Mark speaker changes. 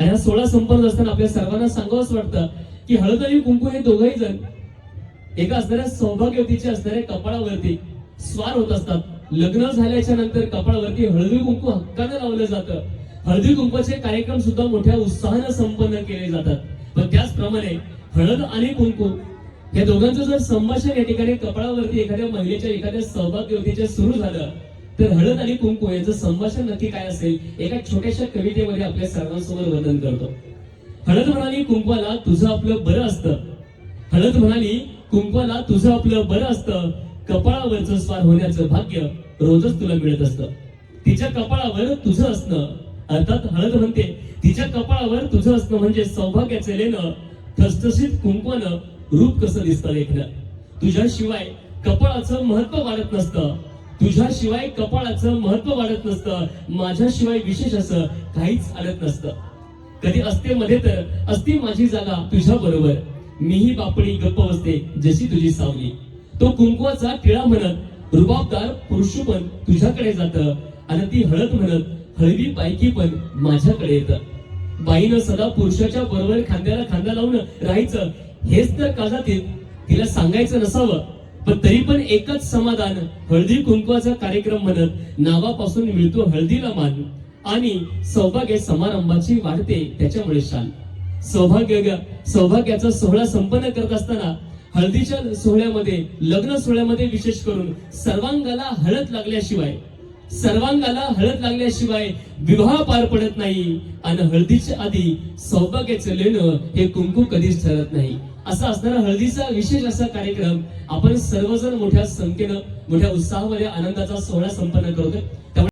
Speaker 1: आणि हा सोळा संपन्न असताना आपल्या सर्वांना सांगावंच वाटतं की हळद आणि कुंकू हे दोघंही जण एका असणाऱ्या सौभाग्यवतीचे असणाऱ्या कपाळावरती स्वार होत असतात. लग्न झाल्याच्यानंतर कपाळावरती हळदी कुंकू हक्कानं लावलं जातं. हळदी कुंकूचे कार्यक्रम सुद्धा मोठ्या उत्साहानं संपन्न केले जातात. पण त्याचप्रमाणे हळद आणि कुंकू या दोघांचं जर संभाषण या ठिकाणी कपाळावरती एखाद्या महिलेच्या एखाद्या सौभाग्यवतीच्या सुरू झालं तर हळद आणि कुंकू यांचं संभाषण नक्की काय असेल एका छोट्याशा कवितेमध्ये आपल्या सर्वांसमोर वर्णन करतो. हळद म्हणाली कुंकवाला तुझं आपलं बरं असतं. हळद म्हणाली कुंकवाला तुझं आपलं बरं असतं. कपाळावरचं स्वार होण्याचं भाग्य रोजच तुला मिळत असतं. तिच्या कपाळावर तुझं असणं. अर्थात हळद म्हणते तिच्या कपाळावर तुझं असणं म्हणजे सौभाग्याचं लेणं. ठसठसीत कुंकवानं रूप कसं दिसतं लेखनं? तुझ्याशिवाय कपाळाचं महत्त्व वाढत नसतं. तुझ्याशिवाय कपाळाचं महत्त्व वाढत नसतं माझ्याशिवाय विशेष असं काहीच आढळत नसतं. कधी असते मध्ये तर असती माझी जागा तुझ्या बरोबर. मीही बापडी गप्प बसते जशी तुझी सावली. तो कुंकवाचा टिळा म्हणत रुबाबदार पुरुषपण तुझ्याकडे जात आणि ती हळद म्हणत हळवी पायकी पण माझ्याकडे येत. बाईनं सदा पुरुषाच्या बरोबर खांद्याला खांदा लावून राहायचं हेच तर काजातीत तिला सांगायचं नसावं. पण तरी पण एकच समाधान हळदी कुंकवाचा कार्यक्रम म्हणत नावापासून मिळतो हळदीला मान. आणि सौभाग्य समारंभाची वाढते त्याच्यामुळे शान सौभाग्य सौभाग्याचा सोहळा संपन्न करत असताना हळदीच्या सोहळ्यामध्ये लग्न सोहळ्यामध्ये विशेष करून सर्वांगाला हळद लागल्याशिवाय सर्वांगाला हळद लागल्याशिवाय विवाह पार पडत नाही आणि हळदीच्या आधी सौभाग्याचं लेणं हे कुंकू कधीच ठरत नाही. असा असणारा हळदीचा विशेष असा कार्यक्रम आपण सर्वजण मोठ्या संख्येनं मोठ्या उत्साहामध्ये आनंदाचा सोहळा संपन्न करतोय. त्यामुळे